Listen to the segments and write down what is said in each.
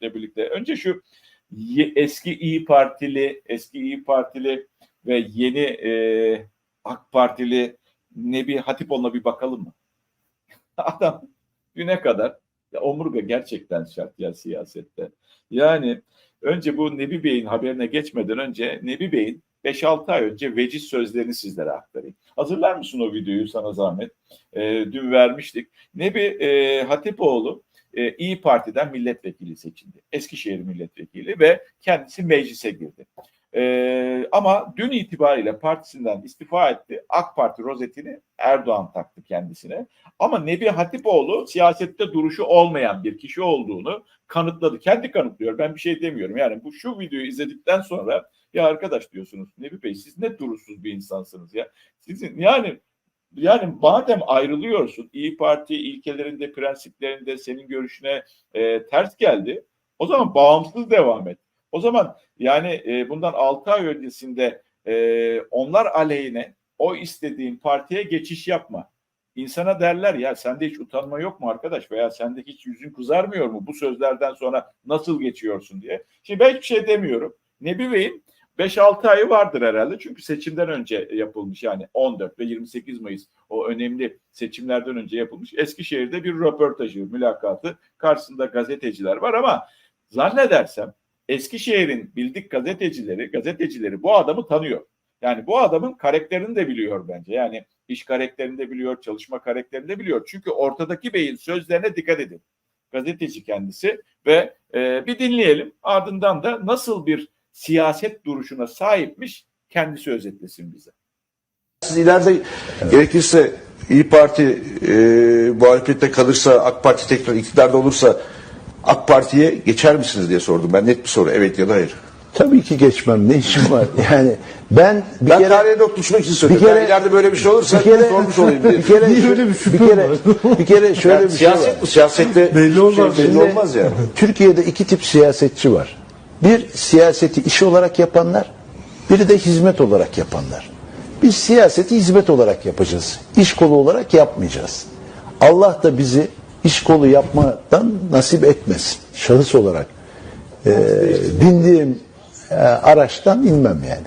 Hamit'le birlikte. Önce şu eski İyi Partili, eski İyi Partili ve yeni e, AK Partili Nebi Hatipoğlu'na bir bakalım mı? Adam düne kadar ya omurga gerçekten şart ya siyasette. Yani önce bu Nebi Bey'in haberine geçmeden önce Nebi Bey'in 5-6 ay önce veciz sözlerini sizlere aktarayım. Hazırlar mısın o videoyu sana zahmet? E, dün vermiştik. Nebi e, Hatipoğlu e, İyi Parti'den milletvekili seçildi. Eskişehir milletvekili ve kendisi meclise girdi. E, ama dün itibariyle partisinden istifa etti. AK Parti rozetini Erdoğan taktı kendisine. Ama Nebi Hatipoğlu siyasette duruşu olmayan bir kişi olduğunu kanıtladı. Kendi kanıtlıyor. Ben bir şey demiyorum. Yani bu şu videoyu izledikten sonra ya arkadaş diyorsunuz Nebi Bey siz ne duruşsuz bir insansınız ya. Sizin yani yani madem ayrılıyorsun İyi Parti ilkelerinde, prensiplerinde senin görüşüne e, ters geldi. O zaman bağımsız devam et. O zaman yani e, bundan 6 ay öncesinde e, onlar aleyhine o istediğin partiye geçiş yapma. İnsana derler ya sende hiç utanma yok mu arkadaş veya sende hiç yüzün kızarmıyor mu bu sözlerden sonra nasıl geçiyorsun diye. Şimdi ben hiçbir şey demiyorum. Nebi Bey'in 5-6 ayı vardır herhalde. Çünkü seçimden önce yapılmış yani 14 ve 28 Mayıs o önemli seçimlerden önce yapılmış. Eskişehir'de bir röportajı, mülakatı karşısında gazeteciler var ama zannedersem Eskişehir'in bildik gazetecileri, gazetecileri bu adamı tanıyor. Yani bu adamın karakterini de biliyor bence. Yani iş karakterini de biliyor, çalışma karakterini de biliyor. Çünkü ortadaki beyin sözlerine dikkat edin. Gazeteci kendisi ve e, bir dinleyelim. Ardından da nasıl bir siyaset duruşuna sahipmiş kendisi özetlesin bize. Siz ileride gerekirse İyi Parti e, muhalefette kalırsa, AK Parti tekrar iktidarda olursa AK Parti'ye geçer misiniz diye sordum. Ben net bir soru. Evet ya da hayır. Tabii ki geçmem. Ne işim var? Yani ben bir ben kere tarihe not düşmek için söylüyorum. bir kere- ben ileride böyle bir şey olursa bir kere sormuş olayım diye. bir kere Niye öyle bir şüphe bir kere, var? bir kere şöyle Yani bir şey siyaset var. bu. Siyasette Belli olmaz. Şey, belli olmaz yani. Türkiye'de iki tip siyasetçi var. Bir siyaseti iş olarak yapanlar, biri de hizmet olarak yapanlar. Biz siyaseti hizmet olarak yapacağız. İş kolu olarak yapmayacağız. Allah da bizi iş kolu yapmadan nasip etmesin. Şahıs olarak. Ee, bindiğim e, araçtan inmem yani.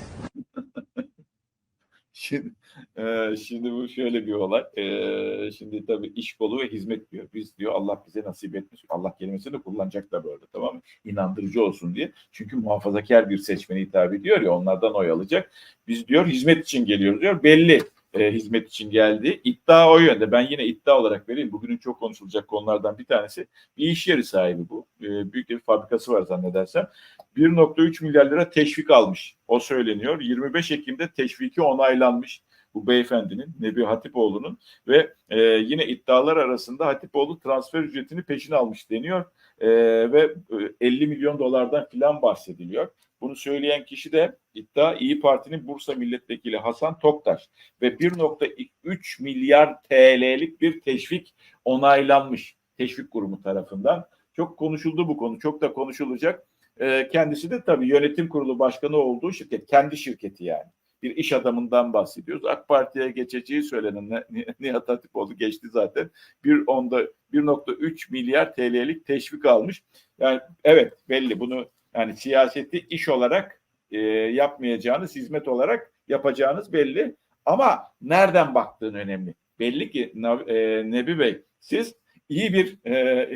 Şimdi, e, şimdi bu şöyle bir olay. E, şimdi tabii iş kolu ve hizmet diyor. Biz diyor Allah bize nasip etmiş. Allah kelimesini de kullanacaklar böyle tamam mı? İnandırıcı olsun diye. Çünkü muhafazakar bir seçmene hitap ediyor ya onlardan oy alacak. Biz diyor hizmet için geliyoruz diyor. Belli e, hizmet için geldi. İddia o yönde. Ben yine iddia olarak vereyim. Bugünün çok konuşulacak konulardan bir tanesi. Bir iş yeri sahibi bu. E, büyük bir fabrikası var zannedersem. 1.3 milyar lira teşvik almış. O söyleniyor. 25 Ekim'de teşviki onaylanmış bu beyefendinin Nebi Hatipoğlu'nun ve e, yine iddialar arasında Hatipoğlu transfer ücretini peşin almış deniyor E, ve e, 50 milyon dolardan filan bahsediliyor. Bunu söyleyen kişi de iddia İyi Parti'nin Bursa Milletvekili Hasan Toktaş ve 1.3 milyar TL'lik bir teşvik onaylanmış teşvik kurumu tarafından. Çok konuşuldu bu konu, çok da konuşulacak. E, kendisi de tabii yönetim kurulu başkanı olduğu şirket, kendi şirketi yani. Bir iş adamından bahsediyoruz. AK Parti'ye geçeceği söylenen Ni- Nihat Hatipoğlu geçti zaten. Bir onda 1.3 milyar TL'lik teşvik almış. Yani evet belli bunu yani siyaseti iş olarak e, yapmayacağınız, hizmet olarak yapacağınız belli. Ama nereden baktığın önemli. Belli ki e, Nebi Bey siz iyi bir e,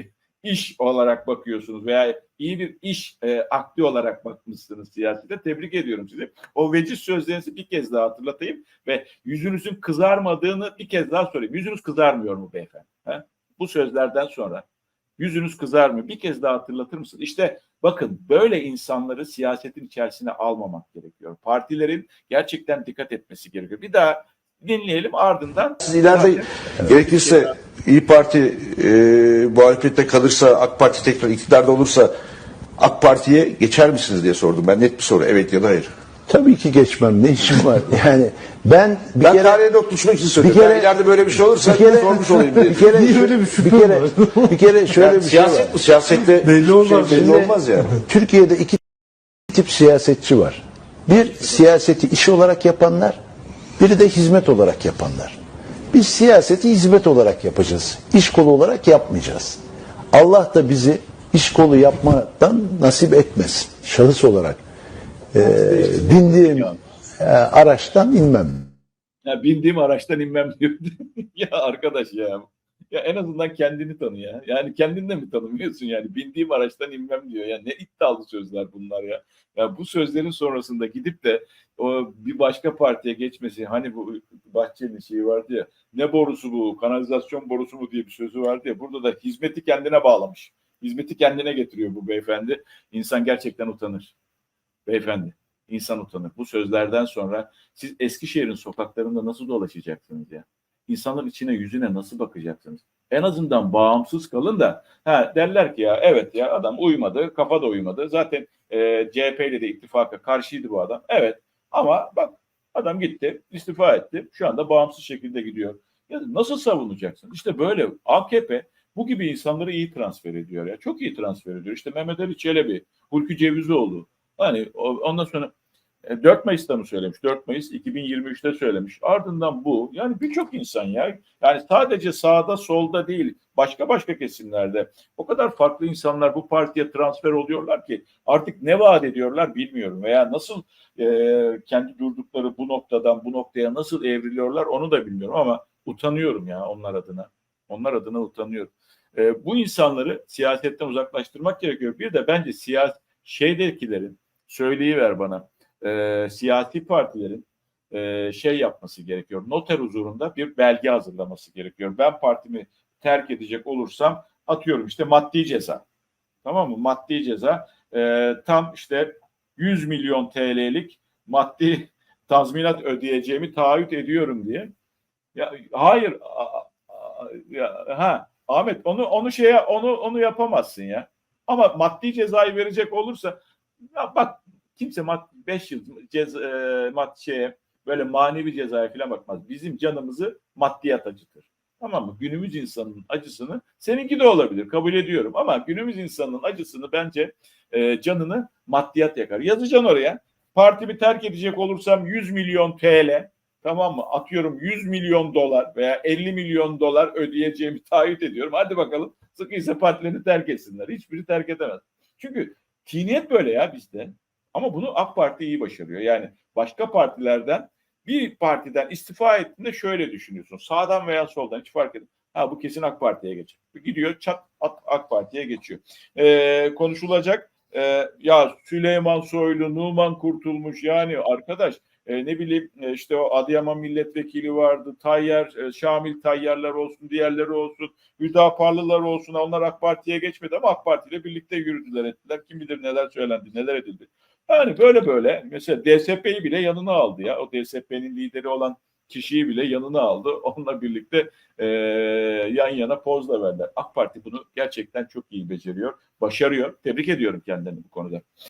iş olarak bakıyorsunuz veya iyi bir iş e, akti olarak bakmışsınız siyasete. Tebrik ediyorum sizi. O veciz sözlerinizi bir kez daha hatırlatayım ve yüzünüzün kızarmadığını bir kez daha söyleyeyim. Yüzünüz kızarmıyor mu beyefendi? He? Bu sözlerden sonra yüzünüz kızarmıyor. Bir kez daha hatırlatır mısın? İşte bakın böyle insanları siyasetin içerisine almamak gerekiyor. Partilerin gerçekten dikkat etmesi gerekiyor. Bir daha dinleyelim ardından Siz ileride gerekirse İyi Parti e, muhalefette kalırsa, AK Parti tekrar iktidarda olursa AK Parti'ye geçer misiniz diye sordum. Ben net bir soru. Evet ya da hayır. Tabii ki geçmem. Ne işim var? Yani ben bir ben kere tarihe not düşmek için söylüyorum. bir kere- ben ileride böyle bir şey olursa bir kere sormuş olayım diye. bir kere Niye öyle bir şüphe bir kere var? bir kere şöyle Yani bir şey var. siyaset bu. Siyasette Belli olmaz. Şey, belli Şimdi olmaz yani. Türkiye'de iki tip siyasetçi var. Bir siyaseti iş olarak yapanlar, biri de hizmet olarak yapanlar. Biz siyaseti hizmet olarak yapacağız. İş kolu olarak yapmayacağız. Allah da bizi iş kolu yapmadan nasip etmesin. Şahıs olarak e, bindiğim e, araçtan inmem. Ya bindiğim araçtan inmem diyor. ya arkadaş ya. Ya en azından kendini tanı ya. Yani kendini de mi tanımıyorsun yani? Bindiğim araçtan inmem diyor. Ya ne iddialı sözler bunlar ya. Ya bu sözlerin sonrasında gidip de o bir başka partiye geçmesi hani bu Bahçeli'nin şeyi vardı ya ne borusu bu kanalizasyon borusu mu diye bir sözü vardı ya burada da hizmeti kendine bağlamış. Hizmeti kendine getiriyor bu beyefendi. İnsan gerçekten utanır. Beyefendi insan utanır. Bu sözlerden sonra siz Eskişehir'in sokaklarında nasıl dolaşacaksınız ya? İnsanların içine yüzüne nasıl bakacaksınız? En azından bağımsız kalın da ha, derler ki ya evet ya adam uymadı, kafa da uymadı. Zaten e, CHP ile de ittifaka karşıydı bu adam. Evet ama bak adam gitti, istifa etti. Şu anda bağımsız şekilde gidiyor. Ya nasıl savunacaksın? İşte böyle AKP bu gibi insanları iyi transfer ediyor ya. Çok iyi transfer ediyor. İşte Mehmet Ali Çelebi, Hulki Cevizioğlu. Hani ondan sonra e, 4 Mayıs'ta mı söylemiş? 4 Mayıs 2023'te söylemiş. Ardından bu. Yani birçok insan ya. Yani sadece sağda solda değil başka başka kesimlerde o kadar farklı insanlar bu partiye transfer oluyorlar ki artık ne vaat ediyorlar bilmiyorum veya nasıl e, kendi durdukları bu noktadan bu noktaya nasıl evriliyorlar onu da bilmiyorum ama utanıyorum ya onlar adına. Onlar adına utanıyorum. E, bu insanları siyasetten uzaklaştırmak gerekiyor. Bir de bence siyasi şeydekilerin söyleyiver bana e, siyasi partilerin e, şey yapması gerekiyor. Noter huzurunda bir belge hazırlaması gerekiyor. Ben partimi terk edecek olursam atıyorum işte maddi ceza. Tamam mı? Maddi ceza e, tam işte 100 milyon TL'lik maddi tazminat ödeyeceğimi taahhüt ediyorum diye. Ya hayır a- a- ya, ha Ahmet onu onu şeye onu onu yapamazsın ya. Ama maddi cezayı verecek olursa ya bak kimse mad 5 yıl ceza e, mad şeye böyle manevi cezaya falan bakmaz. Bizim canımızı maddiyat acıtır. Tamam mı? Günümüz insanının acısını seninki de olabilir kabul ediyorum ama günümüz insanının acısını bence e, canını maddiyat yakar. Yazacaksın oraya. Partimi terk edecek olursam 100 milyon TL tamam mı? Atıyorum 100 milyon dolar veya 50 milyon dolar ödeyeceğimi taahhüt ediyorum. Hadi bakalım sıkıysa partilerini terk etsinler. Hiçbiri terk edemez. Çünkü tiniyet böyle ya bizde. Ama bunu AK Parti iyi başarıyor. Yani başka partilerden bir partiden istifa ettiğinde şöyle düşünüyorsun. Sağdan veya soldan hiç fark etmez. Ha bu kesin AK Parti'ye geçecek. Gidiyor çat AK Parti'ye geçiyor. Ee, konuşulacak e, ya Süleyman Soylu, Numan Kurtulmuş yani arkadaş e, ne bileyim e, işte o Adıyaman milletvekili vardı. Tayyar, e, Şamil Tayyarlar olsun, diğerleri olsun, Hüdaparlılar olsun. Onlar AK Parti'ye geçmedi ama AK Parti ile birlikte yürüdüler ettiler. Kim bilir neler söylendi, neler edildi. Yani böyle böyle mesela DSP'yi bile yanına aldı ya. O DSP'nin lideri olan kişiyi bile yanına aldı. Onunla birlikte e, yan yana pozla verdiler. AK Parti bunu gerçekten çok iyi beceriyor, başarıyor. Tebrik ediyorum kendilerini bu konuda.